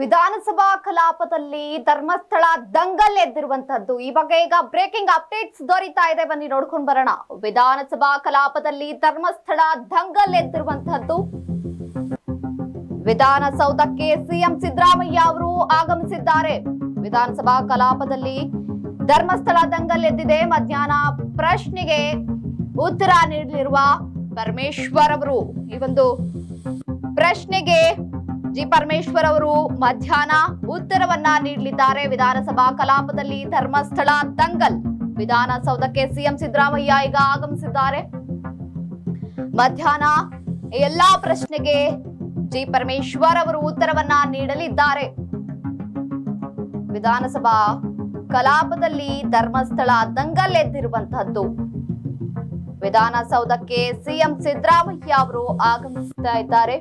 ವಿಧಾನಸಭಾ ಕಲಾಪದಲ್ಲಿ ಧರ್ಮಸ್ಥಳ ದಂಗಲ್ ಎದ್ದಿರುವಂತದ್ದು ಈ ಬಗ್ಗೆ ಈಗ ಬ್ರೇಕಿಂಗ್ ಅಪ್ಡೇಟ್ಸ್ ದೊರೀತಾ ಇದೆ. ಬನ್ನಿ ನೋಡ್ಕೊಂಡು ಬರೋಣ. ವಿಧಾನಸಭಾ ಕಲಾಪದಲ್ಲಿ ಧರ್ಮಸ್ಥಳ ದಂಗಲ್ ಎದ್ದಿರುವಂತದ್ದು ವಿಧಾನಸೌಧಕ್ಕೆ ಸಿಎಂ ಸಿದ್ದರಾಮಯ್ಯ ಅವರು ಆಗಮಿಸಿದ್ದಾರೆ. ವಿಧಾನಸಭಾ ಕಲಾಪದಲ್ಲಿ ಧರ್ಮಸ್ಥಳ ದಂಗಲ್ ಎದ್ದಿದೆ. ಮಧ್ಯಾಹ್ನ ಪ್ರಶ್ನೆಗೆ ಉತ್ತರ ನೀಡಲಿರುವ ಪರಮೇಶ್ವರ್ ಅವರು ಈ ಒಂದು ಪ್ರಶ್ನೆಗೆ ಜಿ ಪರಮೇಶ್ವರ್ ಅವರು ಮಧ್ಯಾಹ್ನ ಉತ್ತರವನ್ನ ನೀಡಲಿದ್ದಾರೆ. ವಿಧಾನಸಭಾ ಕಲಾಪದಲ್ಲಿ ಧರ್ಮಸ್ಥಳ ದಂಗಲ್ ವಿಧಾನಸೌಧಕ್ಕೆ ಸಿಎಂ ಸಿದ್ದರಾಮಯ್ಯ ಈಗ ಆಗಮಿಸಿದ್ದಾರೆ. ಮಧ್ಯಾಹ್ನ ಎಲ್ಲಾ ಪ್ರಶ್ನೆಗೆ ಜಿ ಪರಮೇಶ್ವರ್ ಅವರು ಉತ್ತರವನ್ನ ನೀಡಲಿದ್ದಾರೆ. ವಿಧಾನಸಭಾ ಕಲಾಪದಲ್ಲಿ ಧರ್ಮಸ್ಥಳ ದಂಗಲ್ ಎದ್ದಿರುವಂತಹದ್ದು. ವಿಧಾನಸೌಧಕ್ಕೆ ಸಿಎಂ ಸಿದ್ದರಾಮಯ್ಯ ಅವರು ಆಗಮಿಸ್ತಾ ಇದ್ದಾರೆ.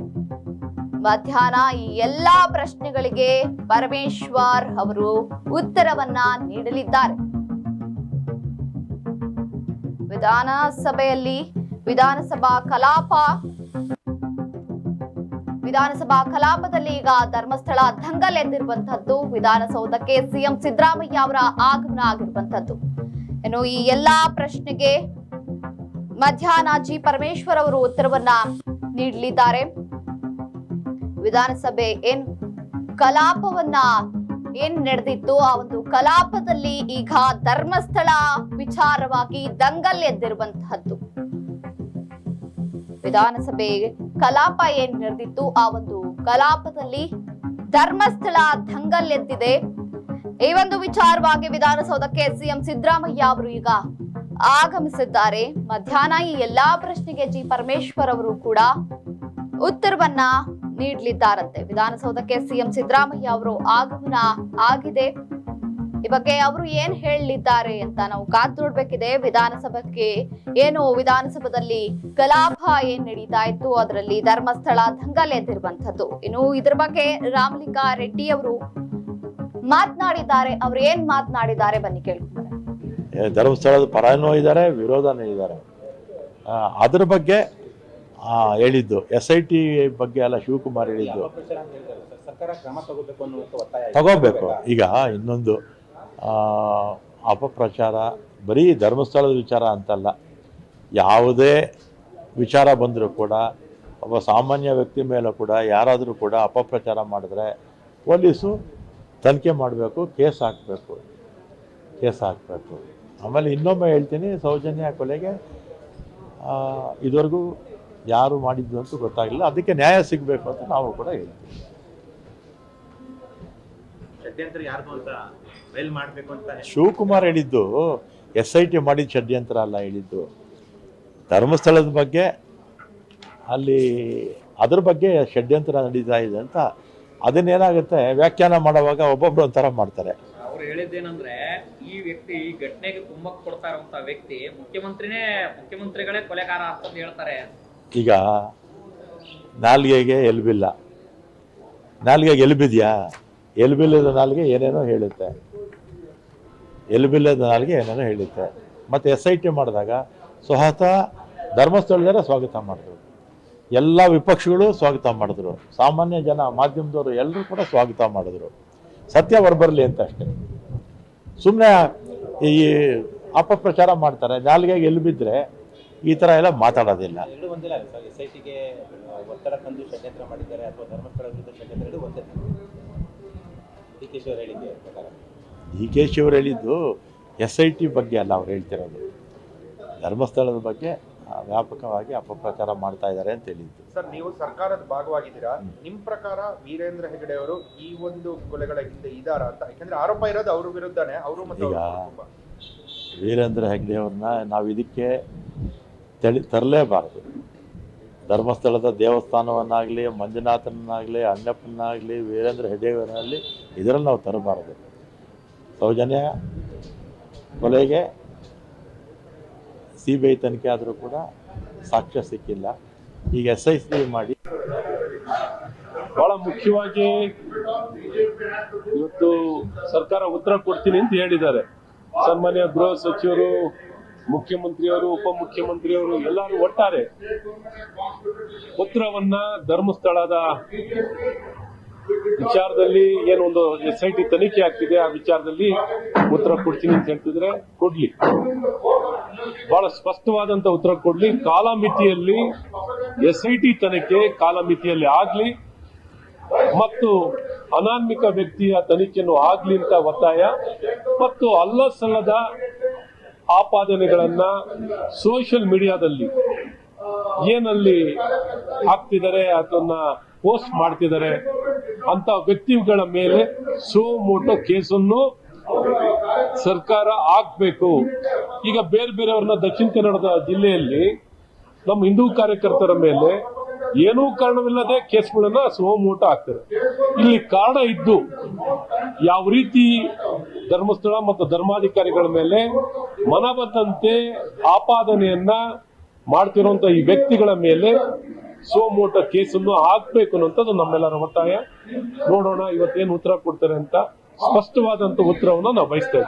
ಮಧ್ಯಾಹ್ನ ಈ ಎಲ್ಲಾ ಪ್ರಶ್ನೆಗಳಿಗೆ ಪರಮೇಶ್ವರ್ ಅವರು ಉತ್ತರವನ್ನ ನೀಡಲಿದ್ದಾರೆ. ವಿಧಾನಸಭೆಯಲ್ಲಿ ವಿಧಾನಸಭಾ ಕಲಾಪ, ವಿಧಾನಸಭಾ ಕಲಾಪದಲ್ಲಿ ಈಗ ಧರ್ಮಸ್ಥಳ ದಂಗಲ್ ಎದ್ದಿರುವಂತಹದ್ದು ವಿಧಾನಸೌಧಕ್ಕೆ ಸಿಎಂ ಸಿದ್ದರಾಮಯ್ಯ ಅವರ ಆಗಮನ ಆಗಿರುವಂತಹದ್ದು ಏನು ಈ ಎಲ್ಲಾ ಪ್ರಶ್ನೆಗೆ ಮಧ್ಯಾಹ್ನ ಜಿ ಪರಮೇಶ್ವರ್ ಅವರು ಉತ್ತರವನ್ನ ನೀಡಲಿದ್ದಾರೆ. ವಿಧಾನಸಭೆ ಏನ್ ಕಲಾಪವನ್ನ ಏನ್ ನಡೆದಿತ್ತು? ಆ ಒಂದು ಕಲಾಪದಲ್ಲಿ ಈಗ ಧರ್ಮಸ್ಥಳ ವಿಚಾರವಾಗಿ ದಂಗಲ್ ಎದ್ದಿರುವಂತಹದ್ದು. ವಿಧಾನಸಭೆ ಕಲಾಪ ಏನ್ ನಡೆದಿತ್ತು? ಆ ಒಂದು ಕಲಾಪದಲ್ಲಿ ಧರ್ಮಸ್ಥಳ ದಂಗಲ್ ಎದ್ದಿದೆ. ಈ ಒಂದು ವಿಚಾರವಾಗಿ ವಿಧಾನಸೌಧಕ್ಕೆ ಸಿಎಂ ಸಿದ್ದರಾಮಯ್ಯ ಅವರು ಈಗ ಆಗಮಿಸಿದ್ದಾರೆ. ಮಧ್ಯಾಹ್ನ ಈ ಎಲ್ಲಾ ಪ್ರಶ್ನೆಗೆ ಜಿ ಪರಮೇಶ್ವರ್ ಅವರು ಕೂಡ ಉತ್ತರವನ್ನ ನೀಡಲಿದ್ದಾರಂತೆ. ವಿಧಾನಸೌಧಕ್ಕೆ ಸಿಎಂ ಸಿದ್ದರಾಮಯ್ಯ ಅವರು ಆಗಮನ ಆಗಿದೆ. ಈ ಬಗ್ಗೆ ಅವರು ಏನ್ ಹೇಳಲಿದ್ದಾರೆ ಅಂತ ನಾವು ಕಾದ್ ನೋಡ್ಬೇಕಿದೆ. ವಿಧಾನಸಭೆಗೆ ಏನು ವಿಧಾನಸಭೆಯಲ್ಲಿ ಕಲಾಪ ಏನ್ ನಡೀತಾ ಇತ್ತು, ಅದರಲ್ಲಿ ಧರ್ಮಸ್ಥಳ ದಂಗಲ್ ಎದ್ದಿರುವಂತದ್ದು ಇನ್ನು ಇದ್ರ ಬಗ್ಗೆ ರಾಮಲಿಂಗಾ ರೆಡ್ಡಿ ಅವರು ಮಾತನಾಡಿದ್ದಾರೆ. ಅವ್ರು ಏನ್ ಮಾತನಾಡಿದ್ದಾರೆ ಬನ್ನಿ ಕೇಳ್ಕೊಂಬರೋಣ ಧರ್ಮಸ್ಥಳದ ಪರನೂ ಇದ್ದಾರೆ, ವಿರೋಧನೂ ಇದ್ದಾರೆ. ಅದ್ರ ಬಗ್ಗೆ ಹೇಳಿದ್ದು. ಎಸ್ ಐ ಟಿ ಬಗ್ಗೆ ಎಲ್ಲ ಶಿವಕುಮಾರ್ ಹೇಳಿದ್ದು. ತಗೋಬೇಕು ಈಗ ಇನ್ನೊಂದು ಅಪಪ್ರಚಾರ ಬರೀ ಧರ್ಮಸ್ಥಳದ ವಿಚಾರ ಅಂತಲ್ಲ. ಯಾವುದೇ ವಿಚಾರ ಬಂದರೂ ಕೂಡ ಒಬ್ಬ ಸಾಮಾನ್ಯ ವ್ಯಕ್ತಿ ಮೇಲೂ ಕೂಡ ಯಾರಾದರೂ ಕೂಡ ಅಪಪ್ರಚಾರ ಮಾಡಿದ್ರೆ ಪೊಲೀಸು ತನಿಖೆ ಮಾಡಬೇಕು ಕೇಸ್ ಹಾಕಬೇಕು. ಕೇಸ್ ಹಾಕಬೇಕು. ಆಮೇಲೆ ಇನ್ನೊಮ್ಮೆ ಹೇಳ್ತೀನಿ ಸೌಜನ್ಯ ಕೊಲೆಗೆ ಇದುವರೆಗೂ ಯಾರು ಮಾಡಿದ್ದು ಅಂತೂ ಗೊತ್ತಾಗಿಲ್ಲ. ಅದಕ್ಕೆ ನ್ಯಾಯ ಸಿಗಬೇಕು ಅಂತ ನಾವು ಕೂಡ ಹೇಳ್ತೀವಿ ಶಿವಕುಮಾರ್ ಹೇಳಿದ್ದು ಎಸ್ ಐ ಟಿ ಮಾಡಿದ ಷಡ್ಯಂತ್ರ ಅಲ್ಲ ಹೇಳಿದ್ದು. ಧರ್ಮಸ್ಥಳದ ಬಗ್ಗೆ ಅಲ್ಲಿ ಅದ್ರ ಬಗ್ಗೆ ಷಡ್ಯಂತ್ರ ನಡೀತಾ ಇದೆ ಅಂತ ಅದನ್ನೇನಾಗುತ್ತೆ ವ್ಯಾಖ್ಯಾನ ಮಾಡುವಾಗ ಒಬ್ಬೊಬ್ರು ಒಂಥರ ಮಾಡ್ತಾರೆ. ಅವ್ರು ಹೇಳಿದ್ದೇನಂದ್ರೆ ಈ ವ್ಯಕ್ತಿ ಈ ಘಟನೆಗೆ ಕುಮ್ಮಕ್ ಕೊಡ್ತಾ ಇರುವಂತ ವ್ಯಕ್ತಿ ಮುಖ್ಯಮಂತ್ರಿನೇ ಮುಖ್ಯಮಂತ್ರಿಗಳೇ ಕೊಲೆಗಾರ ಅಂತ ಹೇಳ್ತಾರೆ. ಈಗ ನಾಲ್ಗೆಗೆ ಎಲ್ಬಿಲ್ಲ. ನಾಲ್ಗೆಗೆ ಎಲ್ಬಿದ್ಯಾ? ಎಲ್ಬಿಲ್ಲದ ನಾಲ್ಗೆ ಏನೇನೋ ಹೇಳುತ್ತೆ. ಎಲ್ಬಿಲ್ಲದ ನಾಲ್ಗೆ ಏನೇನೋ ಹೇಳುತ್ತೆ. ಮತ್ತು ಎಸ್ ಐ ಟಿ ಮಾಡಿದಾಗ ಸ್ವತಃ ಧರ್ಮಸ್ಥಳದಲ್ಲೇ ಸ್ವಾಗತ ಮಾಡಿದ್ರು. ಎಲ್ಲ ವಿಪಕ್ಷಗಳು ಸ್ವಾಗತ ಮಾಡಿದ್ರು. ಸಾಮಾನ್ಯ ಜನ ಮಾಧ್ಯಮದವರು ಎಲ್ಲರೂ ಕೂಡ ಸ್ವಾಗತ ಮಾಡಿದ್ರು. ಸತ್ಯ ಹೊರಬರಲಿ ಅಂತ ಅಷ್ಟೇ. ಸುಮ್ಮನೆ ಈ ಅಪಪ್ರಚಾರ ಮಾಡ್ತಾರೆ. ನಾಲ್ಗೆಗೆ ಎಲ್ಬಿದ್ರೆ ಈ ಥರ ಎಲ್ಲ ಮಾತಾಡೋದಿಲ್ಲ. ಎರಡು ಒಂದಿಲ್ಲ ಸರ್ ಎಸ್ ಐ ಟಿಗೆ ಒತ್ತಡ ತಂದು ಮಾಡಿದ್ದಾರೆ ಅಥವಾ ಧರ್ಮಸ್ಥಳ ವಿರುದ್ಧ ಷಡ್ಯಂತ್ರ ಎರಡು ಒಂದೇ ಡಿ ಕೆ ಶಿವರ್ ಪ್ರಕಾರ. ಡಿ ಕೆ ಶಿ ಅವರು ಹೇಳಿದ್ದು ಎಸ್ ಐ ಟಿ ಬಗ್ಗೆ ಅಲ್ಲ ಅವ್ರು ಹೇಳ್ತಿರೋದು. ಧರ್ಮಸ್ಥಳದ ಬಗ್ಗೆ ವ್ಯಾಪಕವಾಗಿ ಅಪಪ್ರಚಾರ ಮಾಡ್ತಾ ಇದ್ದಾರೆ ಅಂತ ಹೇಳಿದ್ದು. ಸರ್ ನೀವು ಸರ್ಕಾರದ ಭಾಗವಾಗಿದ್ದೀರಾ? ನಿಮ್ಮ ಪ್ರಕಾರ ವೀರೇಂದ್ರ ಹೆಗಡೆ ಅವರು ಈ ಒಂದು ಕೊಲೆಗಳ ಹಿಂದೆ ಇದಾರ ಅಂತ? ಯಾಕಂದ್ರೆ ಆರೋಪ ಇರೋದು ಅವ್ರ ವಿರುದ್ಧನೇ ಅವರು ಮತ್ತೆ ಈಗ- ವೀರೇಂದ್ರ ಹೆಗ್ಡೆ ಅವ್ರನ್ನ ನಾವು ಇದಕ್ಕೆ ತಳಿ ತರಲೇಬಾರದು. ಧರ್ಮಸ್ಥಳದ ದೇವಸ್ಥಾನವನ್ನಾಗಲಿ, ಮಂಜುನಾಥನನ್ನಾಗಲಿ ಅಣ್ಣಪ್ಪನಾಗಲಿ ವೀರೇಂದ್ರ ಹೆಗ್ಡೆಯವರಲ್ಲಿ ಇದರಲ್ಲಿ ನಾವು ತರಬಾರದು. ಸೌಜನ್ಯ ಕೊಲೆಗೆ ಸಿ ಬಿ ಐ ತನಿಖೆ ಆದರೂ ಕೂಡ ಸಾಕ್ಷ್ಯ ಸಿಕ್ಕಿಲ್ಲ. ಈಗ ಎಸ್ ಐ ಸಿ ಮಾಡಿ. ಬಹಳ ಮುಖ್ಯವಾಗಿ ಇವತ್ತು ಸರ್ಕಾರ ಉತ್ತರ ಕೊಡ್ತೀನಿ ಅಂತ ಹೇಳಿದ್ದಾರೆ. ಸನ್ಮಾನ್ಯ ಗೃಹ ಸಚಿವರು ಮುಖ್ಯಮಂತ್ರಿಯವರು, ಉಪಮುಖ್ಯಮಂತ್ರಿಯವರು ಎಲ್ಲರೂ ಒಟ್ಟಾರೆ ಪುತ್ರವನ್ನ ಧರ್ಮಸ್ಥಳದ ವಿಚಾರದಲ್ಲಿ ಏನೊಂದು ಎಸ್ ಐ ಟಿ ತನಿಖೆ ಆಗ್ತಿದೆ, ಆ ವಿಚಾರದಲ್ಲಿ ಉತ್ತರ ಕೊಡ್ತೀನಿ ಅಂತ ಹೇಳ್ತಿದ್ರೆ ಕೊಡ್ಲಿ. ಬಹಳ ಸ್ಪಷ್ಟವಾದಂತ ಉತ್ತರ ಕೊಡ್ಲಿ. ಕಾಲಮಿತಿಯಲ್ಲಿ ಎಸ್ ಐ ಟಿ ತನಿಖೆ ಕಾಲಮಿತಿಯಲ್ಲಿ ಆಗ್ಲಿ ಮತ್ತು ಅನಾನ್ಮಿಕ ವ್ಯಕ್ತಿಯ ತನಿಖೆಯನ್ನು ಆಗ್ಲಿ ಅಂತ ಒತ್ತಾಯ. ಮತ್ತು ಅಲ್ಲ ಸಲ್ಲದ ಆಪಾದನೆಗಳನ್ನ ಸೋಷಿಯಲ್ ಮೀಡಿಯಾದಲ್ಲಿ ಏನಲ್ಲಿ ಹಾಕ್ತಿದ್ದಾರೆ, ಅದನ್ನ ಪೋಸ್ಟ್ ಮಾಡ್ತಿದ್ದಾರೆ ಅಂತ ವ್ಯಕ್ತಿಗಳ ಮೇಲೆ ಸೋ ಮೋಟೋ ಕೇಸನ್ನು ಸರ್ಕಾರ ಹಾಕ್ಬೇಕು. ಈಗ ಬೇರೆ ಬೇರೆಯವ್ರನ್ನ ದಕ್ಷಿಣ ಕನ್ನಡದ ಜಿಲ್ಲೆಯಲ್ಲಿ ನಮ್ಮ ಹಿಂದೂ ಕಾರ್ಯಕರ್ತರ ಮೇಲೆ ಏನೂ ಕಾರಣವಿಲ್ಲದೆ ಕೇಸ್ಗಳನ್ನ ಸೋಮೋಟ ಹಾಕ್ತಾರೆ. ಇಲ್ಲಿ ಕಾರಣ ಇದ್ದು ಯಾವ ರೀತಿ ಧರ್ಮಸ್ಥಳ ಮತ್ತು ಧರ್ಮಾಧಿಕಾರಿಗಳ ಮೇಲೆ ಮನ ಆಪಾದನೆಯನ್ನ ಮಾಡ್ತಿರುವಂತ ಈ ವ್ಯಕ್ತಿಗಳ ಮೇಲೆ ಸೋಮೋಟ ಕೇಸನ್ನು ಹಾಕ್ಬೇಕು ಅನ್ನೋಂಥದ್ದು ನಮ್ಮೆಲ್ಲರ ಒತ್ತಾಯ. ನೋಡೋಣ ಇವತ್ತೇನು ಉತ್ತರ ಕೊಡ್ತಾರೆ ಅಂತ ಸ್ಪಷ್ಟವಾದಂತ ಉತ್ತರವನ್ನು ನಾವು ಬಯಸ್ತಾ